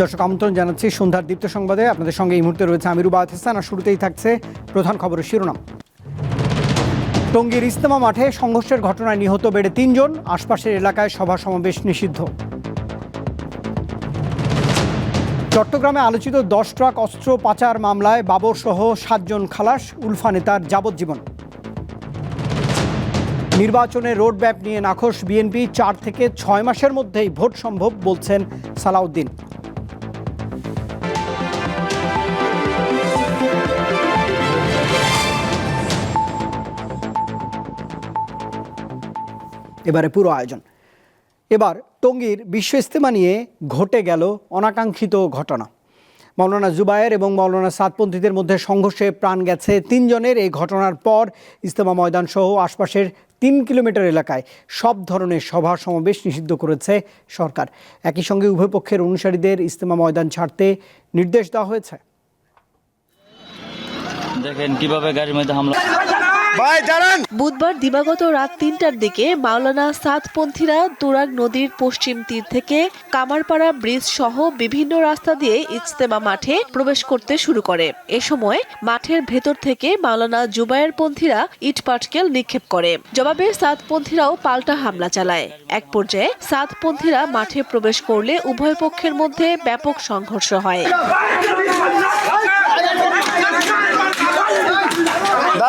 দর্শক আমন্ত্রণ জানাচ্ছি সন্ধ্যার দীপ্ত সংবাদে। আপনাদের সঙ্গে এই মুহূর্তে রয়েছে আমিরুবাদ হাসান। আর শুরুতেই থাকছে প্রধান খবরের শিরোনাম। টঙ্গীর ইস্তেমা মাঠে সংঘর্ষের ঘটনায় নিহত বেড়ে তিনজন, আশপাশের এলাকায় সভা সমাবেশ নিষিদ্ধ। চট্টগ্রামে আলোচিত দশ ট্রাক অস্ত্র পাচার মামলায় বাবর সহ সাতজন খালাস, উলফা নেতার যাবজ্জীবন। নির্বাচনে রোডম্যাপ নিয়ে নাখোশ বিএনপি, চার থেকে ছয় মাসের মধ্যেই ভোট সম্ভব বলছেন সালাউদ্দিন। এবারে পুরো আয়োজন। এবার টঙ্গীর বিশ্ব ইস্তেমা নিয়ে ঘটে গেল অনাকাঙ্ক্ষিত ঘটনা। মৌলানা জুবায়ের এবং মৌলানা সাতপন্থীদের মধ্যে সংঘর্ষে প্রাণ গেছে তিনজনের। এই ঘটনার পর ইস্তেমা ময়দান সহ আশপাশের তিন কিলোমিটার এলাকায় সব ধরনের সভা সমাবেশ নিষিদ্ধ করেছে সরকার। একই সঙ্গে উভয় পক্ষের অনুসারীদের ইস্তেমা ময়দান ছাড়তে নির্দেশ দেওয়া হয়েছে। দেখেন কীভাবে গাড়ির মধ্যে হামলা বুধবার দিবাগত রাত তিনটার দিকে মাওলানা সাতপন্থীরা তুরাগ নদীর পশ্চিম তীর থেকে কামারপাড়া ব্রিজ সহ বিভিন্ন রাস্তা দিয়ে ইজতেমা মাঠে প্রবেশ করতে শুরু করে। এ সময় মাঠের ভেতর থেকে মাওলানা জুবায়ের পন্থীরা ইটপাটকেল নিক্ষেপ করে। জবাবে সাতপন্থীরাও পাল্টা হামলা চালায়। এক পর্যায়ে সাতপন্থীরা মাঠে প্রবেশ করলে উভয় পক্ষের মধ্যে ব্যাপক সংঘর্ষ হয়।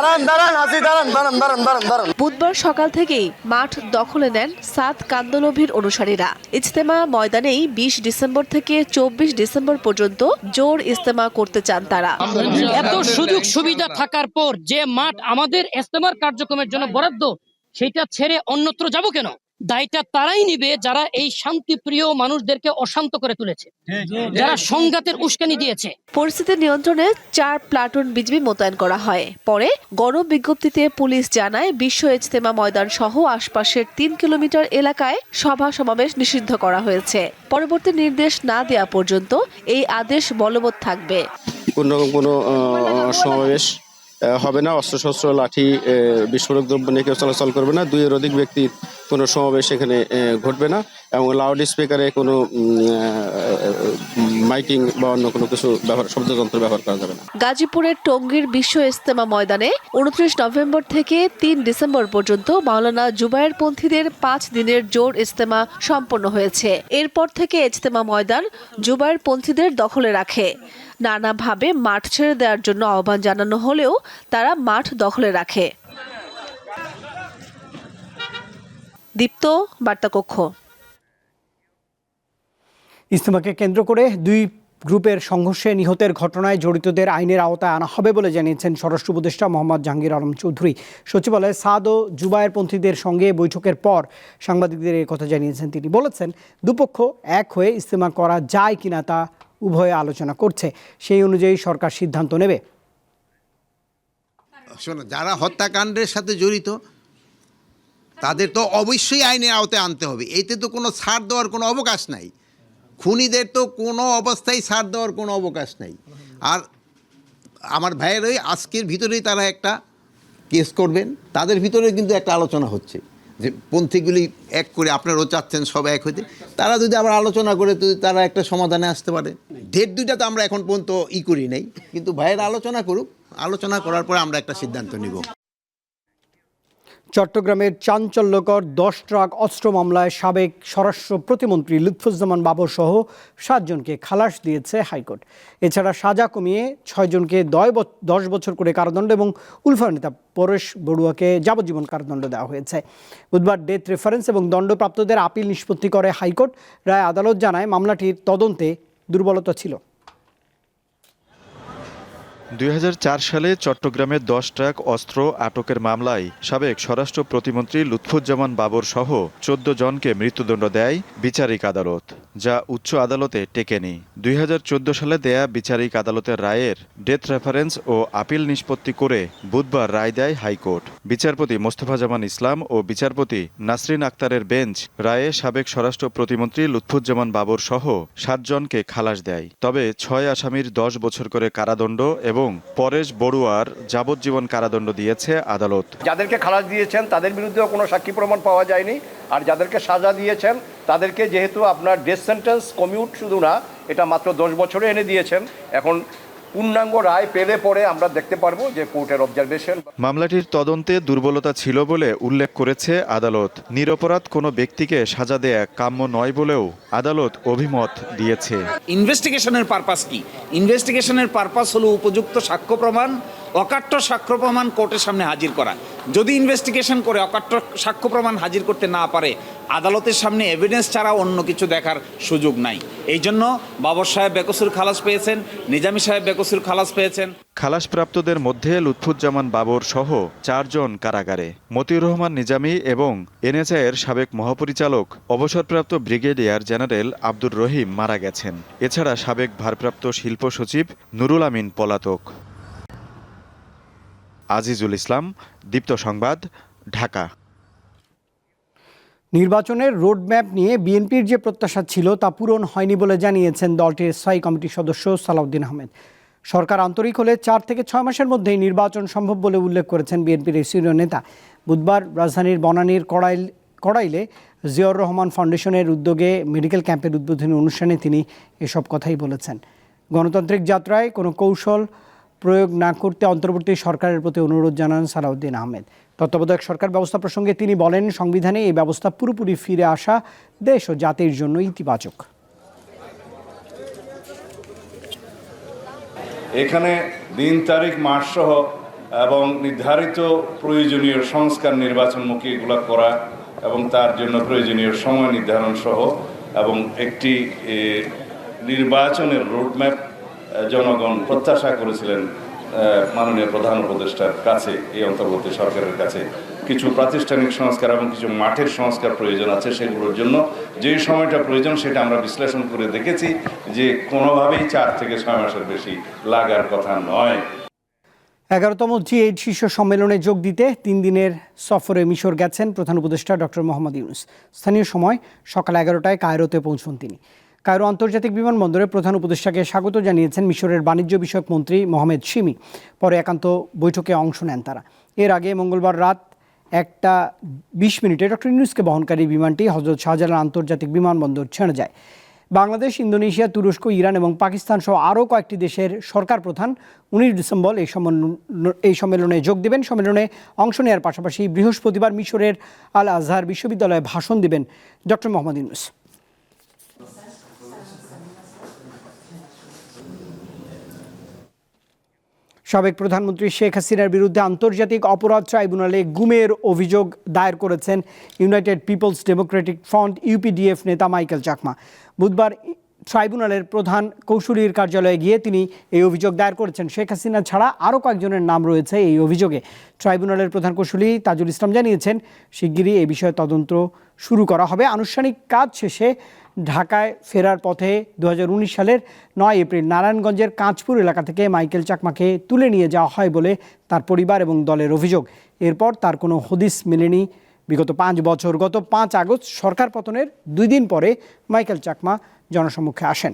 দাঁড়ান দাঁড়ান হাসি দাঁড়ান দাঁড়ান দাঁড়ান দাঁড়ান দাঁড়ান। বুধবার সকাল থেকেই মাঠ দখলে নেন সাত কান্দলভির অনুসারীরা। ইজতেমা ময়দানেই বিশ ডিসেম্বর থেকে চব্বিশ ডিসেম্বর পর্যন্ত জোর ইজতেমা করতে চান তারা। এত সুযোগ সুবিধা থাকার পর যে মাঠ আমাদের ইজতেমার কার্যক্রমের জন্য বরাদ্দ সেটা ছেড়ে অন্যত্র যাব কেন? দায়টা তারাই নিবে যারা এই শান্তিপ্রিয় মানুষদেরকে অশান্ত করে তুলেছে যারা সংঘাতের উস্কানি দিয়েছে। পরিস্থিতি নিয়ন্ত্রণে চার প্লাটুন বিজিবি মোতায়েন করা হয়। পরে গণবিজ্ঞপ্তিতে পুলিশ জানায় বিশ্ব ইজতেমা ময়দান সহ আশপাশের তিন কিলোমিটার এলাকায় সভা সমাবেশ নিষিদ্ধ করা হয়েছে। পরবর্তী নির্দেশ না দেওয়া পর্যন্ত এই আদেশ বলবৎ থাকবে। কোন রকম কোনো সমাবেশ হবে না, অস্ত্রশস্ত্র, লাঠি বিস্ফোরক দ্রব্য নিয়ে কেউ চলাচল করবে না দুইয়ের অধিক ব্যক্তির কোনো সমাবেশ এখানে ঘটবে না এবং লাউড স্পিকারে কোনো মাইকিং বা অন্য কোনো কিছু ব্যবহার, শব্দযন্ত্র ব্যবহার করা যাবে না। গাজীপুরের টঙ্গীর বিশ্ব ইজতেমা ময়দানে উনত্রিশ নভেম্বর থেকে তিন ডিসেম্বর পর্যন্ত মাওলানা জুবায়ের পন্থীদের পাঁচ দিনের জোর ইজতেমা সম্পন্ন হয়েছে। এরপর থেকে ইজতেমা ময়দান জুবায়ের পন্থীদের দখলে রাখে। নানাভাবে মাঠ ছেড়ে দেওয়ার জন্য আহ্বান জানানো হলেও তারা মাঠ দখলে রাখে। দীপ্ত, বার্তাকক্ষ। ইস্তেমাকে কেন্দ্র করে দুই গ্রুপের সংঘর্ষে নিহতের ঘটনায় জড়িতদের আইনের আওতায় আনা হবে বলে জানিয়েছেন স্বরাষ্ট্র উপদেষ্টা মোহাম্মদ জাহাঙ্গীর আলম চৌধুরী। সচিবালয়ে সাদ ও জুবায়ের পন্থীদের সঙ্গে বৈঠকের পর সাংবাদিকদের এই কথা জানিয়েছেন তিনি। বলেছেন, দুপক্ষ এক হয়ে ইস্তেমা করা যায় কিনা তা উভয়ে আলোচনা করছে। সেই অনুযায়ী সরকার সিদ্ধান্ত নেবে। শোনো, যারা হত্যাকাণ্ডের সাথে জড়িত, তাদের তো অবশ্যই আইনের আওতায় আনতে হবে। এতে তো কোনো ছাড় দেওয়ার কোনো অবকাশ নাই। খুনিদের তো কোনো অবস্থায় ছাড় দেওয়ার কোনো অবকাশ নাই। আর আমার ভাইয়ের ওই আজকের ভিতরেই তারা একটা কেস করবেন। তাদের ভিতরে কিন্তু একটা আলোচনা হচ্ছে। যে পন্থীগুলি এক করে আপনারাও চাচ্ছেন সব এক হইতে, তারা যদি আবার আলোচনা করে, তো তারা একটা সমাধানে আসতে পারে। ডেট দুইটা তো আমরা এখন পর্যন্ত ই করি নাই। কিন্তু ভাইয়ের আলোচনা করুক, আলোচনা করার পরে আমরা একটা সিদ্ধান্ত নিব। চট্টগ্রামের চাঞ্চল্যকর দশ ট্রাক অস্ত্র মামলায় সাবেক স্বরাষ্ট্র প্রতিমন্ত্রী লুৎফুজ্জামান বাবর সহ সাতজনকে খালাস দিয়েছে হাইকোর্ট। এছাড়া সাজা কমিয়ে ছয়জনকে দশ বছর করে কারাদণ্ড এবং উলফা নেতা পরেশ বড়ুয়াকে যাবজ্জীবন কারাদণ্ড দেওয়া হয়েছে। বুধবার ডেথ রেফারেন্স এবং দণ্ডপ্রাপ্তদের আপিল নিষ্পত্তি করে হাইকোর্ট। রায় আদালত জানায়, মামলাটির তদন্তে দুর্বলতা ছিল। দুই হাজার চার সালে চট্টগ্রামে দশ ট্রাক অস্ত্র আটকের মামলায় সাবেক স্বরাষ্ট্র প্রতিমন্ত্রী লুৎফুজ্জামান বাবর সহ চোদ্দ জনকে মৃত্যুদণ্ড দেয় বিচারিক আদালত, যা উচ্চ আদালতে টেকেনি। দুই হাজার চোদ্দ সালে দেয়া বিচারিক আদালতের রায়ের ডেথ রেফারেন্স ও আপিল নিষ্পত্তি করে বুধবার রায় দেয় হাইকোর্ট। বিচারপতি মোস্তফা জামান ইসলাম ও বিচারপতি নাসরিন আক্তারের বেঞ্চ রায়ে সাবেক স্বরাষ্ট্র প্রতিমন্ত্রী লুৎফুজ্জামান বাবর সহ সাতজনকে খালাস দেয়। তবে ছয় আসামির দশ বছর করে কারাদণ্ড এবং পরেশ বড়ুয়ার যাবজ্জীবন কারাদণ্ড দিয়েছে আদালত। যাদেরকে খালাস দিয়েছেন, তাদের বিরুদ্ধেও কোনো সাক্ষী প্রমাণ পাওয়া যায়নি। আর যাদেরকে সাজা দিয়েছেন, তাদেরকে যেহেতু আপনার ডেথ সেন্টেন্স কমিউট শুধু না, এটা মাত্র দশ বছরে এনে দিয়েছেন। এখন পূর্ণাঙ্গ রায় পেলে পরে আমরা দেখতে পারব যে কোর্টের অবজারভেশন মামলাটির তদন্তে দুর্বলতা ছিল বলে উল্লেখ করেছে আদালত। নিরপরাধ কোনো ব্যক্তিকে সাজা দেয়া কাম্য নয় বলেও আদালত অভিমত দিয়েছে। ইনভেস্টিগেশনের পারপাস কি? ইনভেস্টিগেশনের পারপাস হলো উপযুক্ত সাক্ষ্য প্রমাণ অকাট্য সাক্ষ্য প্রমাণ কোর্টের সামনে হাজির করা। যদি ইনভেস্টিগেশন করে অকাট্য সাক্ষ্য প্রমাণ হাজির করতে না পারে, আদালতের সামনে এভিডেন্স ছাড়া অন্য কিছু দেখার সুযোগ নাই। এই জন্য বাবর সাহেব বেকসুর খালাস পেয়েছেন, নিজামী সাহেব বেকসুর খালাস পেয়েছেন। খালাসপ্রাপ্তদের মধ্যে লুৎফুজ্জামান বাবর সহ চারজন কারাগারে। মতিউর রহমান নিজামী এবং এনএসআইয়ের সাবেক মহাপরিচালক, অবসরপ্রাপ্ত ব্রিগেডিয়ার জেনারেল আব্দুর রহিম মারা গেছেন। এছাড়া সাবেক ভারপ্রাপ্ত শিল্প সচিব নুরুল আমিন পলাতক। আজিজুল ইসলাম, দীপ্ত সংবাদ, ঢাকা। নির্বাচনের রোডম্যাপ নিয়ে বিএনপির যে প্রত্যাশা ছিল তা পূরণ হয়নি বলে জানিয়েছেন দলটির স্থায়ী কমিটির সদস্য সালাউদ্দিন আহমেদ। সরকার আন্তরিক হলে চার থেকে ছয় মাসের মধ্যেই নির্বাচন সম্ভব বলে উল্লেখ করেছেন বিএনপির এই সিনিয়র নেতা। বুধবার রাজধানীর বনানীর কড়াইল, কড়াইলে জিয়র রহমান ফাউন্ডেশনের উদ্যোগে মেডিকেল ক্যাম্পের উদ্বোধনী অনুষ্ঠানে তিনি এসব কথাই বলেছেন। গণতান্ত্রিক যাত্রায় কোনো কৌশল প্রয়োগ না করতে অন্তর্বর্তী সরকারের প্রতি অনুরোধ জানান সালাউদ্দিন আহমেদ। তত্ত্বাবধায়ক সরকার ব্যবস্থা প্রসঙ্গে তিনি বলেন, সংবিধানে এই ব্যবস্থা পুরোপুরি ফিরে আসা দেশ ও জাতির জন্য ইতিবাচক। এখানে দিন, তারিখ মাস সহ এবং নির্ধারিত প্রয়োজনীয় সংস্কার নির্বাচনমুখী এগুলো করা এবং তার জন্য প্রয়োজনীয় সময় নির্ধারণ সহ এবং একটি নির্বাচনের রোডম্যাপ জনগণ প্রত্যাশা করেছিলেন মাননীয় প্রধান উপদেষ্টার কাছে, এই অন্তর্বর্তী সরকারের কাছে। কিছু প্রাতিষ্ঠানিক সংস্কার এবং কিছু মাঠের সংস্কার প্রয়োজন আছে সেগুলোর জন্য। যেই সময়টা প্রয়োজন সেটা আমরা বিশ্লেষণ করে দেখেছি যে কোনোভাবেই চার থেকে ছয় মাসের বেশি লাগার কথা নয়। এগারোতম জি এইট শীর্ষ সম্মেলনে যোগ দিতে তিন দিনের সফরে মিশর গেছেন প্রধান উপদেষ্টা ডক্টর মোহাম্মদ ইউনুস। স্থানীয় সময় সকাল এগারোটায় কায়রোতে পৌঁছন তিনি। কায়রো আন্তর্জাতিক বিমানবন্দরে প্রধান উপদেষ্টাকে স্বাগত জানিয়েছেন মিশরের বাণিজ্য বিষয়ক মন্ত্রী মোহাম্মদ শিমি। পরে একান্ত বৈঠকে অংশ নেন তারা। এর আগে মঙ্গলবার রাত একটা বিশ মিনিটে ডক্টর ইউনুসকে বহনকারী বিমানটি হজরত শাহজালাল আন্তর্জাতিক বিমানবন্দর ছেড়ে যায়। বাংলাদেশ, ইন্দোনেশিয়া, তুরস্ক, ইরান এবং পাকিস্তান সহ আরও কয়েকটি দেশের সরকার প্রধান উনিশ ডিসেম্বর এই এই সম্মেলনে যোগ দেবেন। সম্মেলনে অংশ নেওয়ার পাশাপাশি বৃহস্পতিবার মিশরের আল আজহার বিশ্ববিদ্যালয়ে ভাষণ দেবেন ডক্টর মোহাম্মদ ইউনুস। সাবেক প্রধানমন্ত্রী শেখ হাসিনার বিরুদ্ধে আন্তর্জাতিক অপরাধ ট্রাইব্যুনালে গুমের অভিযোগ দায়ের করেছেন United People's Democratic Front, UPDF নেতা মাইকেল চাকমা। বুধবার ট্রাইব্যুনালের প্রধান কৌশলীর কার্যালয়ে গিয়ে তিনি এই অভিযোগ দায়ের করেছেন। শেখ হাসিনা ছাড়া আরও কয়েকজনের নাম রয়েছে এই অভিযোগে। ট্রাইব্যুনালের প্রধান কৌশলী তাজুল ইসলাম জানিয়েছেন, শিগগিরই এই বিষয়ে তদন্ত শুরু করা হবে। আনুষ্ঠানিক কাজ শেষে ঢাকায় ফেরার পথে দু হাজার উনিশ সালের নয় এপ্রিল নারায়ণগঞ্জের কাঁচপুর এলাকা থেকে মাইকেল চাকমাকে তুলে নিয়ে যাওয়া হয় বলে তার পরিবার এবং দলের অভিযোগ। এরপর তার কোনো হদিস মেলেনি বিগত পাঁচ বছর, গত পাঁচ আগস্ট সরকার পতনের দুই দিন পরে মাইকেল চাকমা জনসম্মুখে আসেন।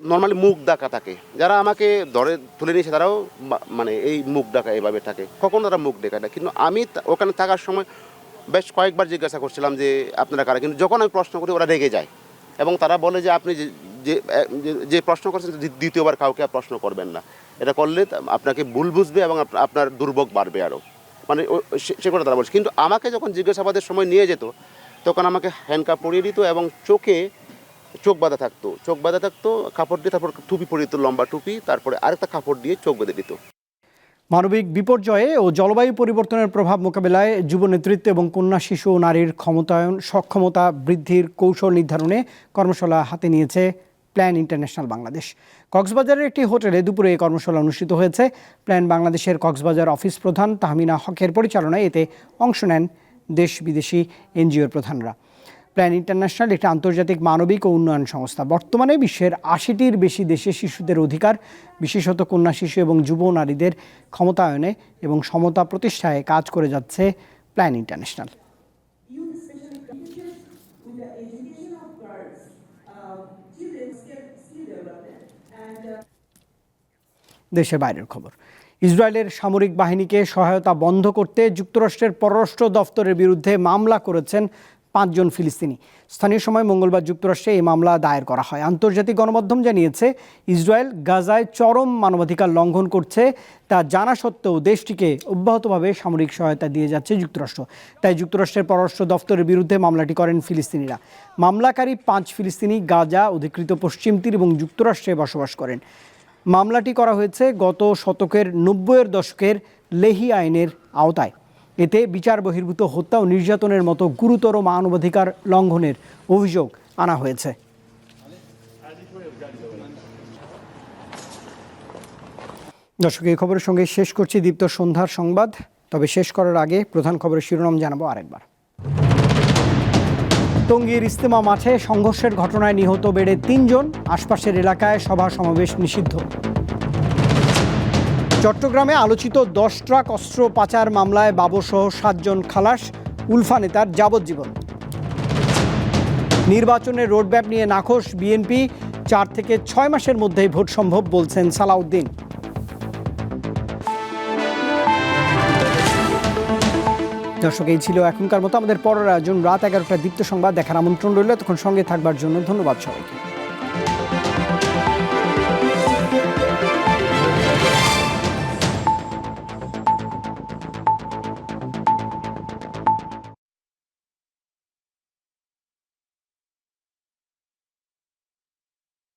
নর্মালি মুখ ডাকা থাকে। যারা আমাকে ধরে তুলে নিয়েছে তারাও মানে এই মুখ ডাকা এভাবে থাকে। কখনো তারা মুখ দেখায় না। কিন্তু আমি ওখানে থাকার সময় বেশ কয়েকবার জিজ্ঞাসা করছিলাম যে, আপনারা কারা? কিন্তু যখন আমি প্রশ্ন করি, ওরা রেগে যায়। এবং তারা বলে যে, আপনি যে- যে প্রশ্ন করছেন, দ্বি- দ্বিতীয়বার কাউকে প্রশ্ন করবেন না। এটা করলে আপনাকে ভুল বুঝবে এবং আপনার দুর্ভোগ বাড়বে আরও। মানে সে কথা তারা বলছে। কিন্তু আমাকে যখন জিজ্ঞাসাবাদের সময় নিয়ে যেত, তখন আমাকে হ্যান্ডকাপ পরিয়ে দিত এবং চোখে চোখ বাঁধা থাকতো। চোখ বাঁধা থাকতো, কাপড় দিয়ে তারপর টুপি পরিয়ে দিত, লম্বা টুপি, তারপরে আরেকটা কাপড় দিয়ে চোখ বেঁধে দিত। মানবিক বিপর্যয়ে ও জলবায়ু পরিবর্তনের প্রভাব মোকাবেলায় যুব নেতৃত্ব এবং কন্যা, শিশু ও নারীর ক্ষমতায়ন, সক্ষমতা বৃদ্ধির কৌশল নির্ধারণে কর্মশালা হাতে নিয়েছে প্ল্যান ইন্টারন্যাশনাল বাংলাদেশ। কক্সবাজারের একটি হোটেলে দুপুরে এই কর্মশালা অনুষ্ঠিত হয়েছে। প্ল্যান বাংলাদেশের কক্সবাজার অফিস প্রধান তাহমিনা হকের পরিচালনায় এতে অংশ নেন দেশ বিদেশি এনজিওর প্রধানরা। প্ল্যান ইন্টারন্যাশনাল একটি আন্তর্জাতিক মানবিক ও উন্নয়ন সংস্থা। বর্তমানে বিশ্বের আশিটির বেশি দেশে শিশুদের অধিকার, বিশেষত কন্যা শিশু এবং যুব নারীদের ক্ষমতায়নে এবং সমতা প্রতিষ্ঠায় কাজ করে যাচ্ছে প্ল্যান ইন্টারন্যাশনাল। দেশের বাইরের খবর। ইসরায়েলের সামরিক বাহিনীকে সহায়তা বন্ধ করতে যুক্তরাষ্ট্রের পররাষ্ট্র দফতরের বিরুদ্ধে মামলা করেছেন পাঁচজন ফিলিস্তিনি। স্থানীয় সময় মঙ্গলবার যুক্তরাষ্ট্রে এই মামলা দায়ের করা হয়। আন্তর্জাতিক গণমাধ্যম জানিয়েছে, ইসরায়েল গাজায় চরম মানবাধিকার লঙ্ঘন করছে। তা জানা সত্ত্বেও দেশটিকে অব্যাহতভাবে সামরিক সহায়তা দিয়ে যাচ্ছে যুক্তরাষ্ট্র। তাই যুক্তরাষ্ট্রের পররাষ্ট্র দফতরের বিরুদ্ধে মামলাটি করেন ফিলিস্তিনিরা। মামলাকারী পাঁচ ফিলিস্তিনি গাজা, অধিকৃত পশ্চিম তীর এবং যুক্তরাষ্ট্রে বসবাস করেন। মামলাটি করা হয়েছে গত শতকের নব্বইয়ের দশকের লেহি আইনের আওতায়। এতে বিচার বহির্ভূত হত্যা ও নির্যাতনের মতো গুরুতর মানবাধিকার লঙ্ঘনের অভিযোগ আনা হয়েছে। দর্শক, এই খবরের সঙ্গে শেষ করছি দীপ্ত সন্ধ্যার সংবাদ। তবে শেষ করার আগে প্রধান খবরের শিরোনাম জানাব আরেকবার। টঙ্গীর ইস্তেমা মাঠে সংঘর্ষের ঘটনায় নিহত বেড়ে তিনজন, আশপাশের এলাকায় সভা সমাবেশ নিষিদ্ধ। চট্টগ্রামে আলোচিত দশ ট্রাক অস্ত্র পাচার মামলায় বাবুসহ সাতজন খালাস, উলফা নেতার যাবজ্জীবন। নির্বাচনের রোডম্যাপ নিয়ে নাখোশ বিএনপি, চার থেকে ছয় মাসের মধ্যেই ভোট সম্ভব বলছেন সালাউদ্দিন। দর্শক, এই ছিল এখনকার মতো। আমাদের পরের আয়োজন রাত এগারোটা দীপ্ত সংবাদ। দেখার আমন্ত্রণ রইল। তখন সঙ্গে থাকবার জন্য ধন্যবাদ সবাইকে।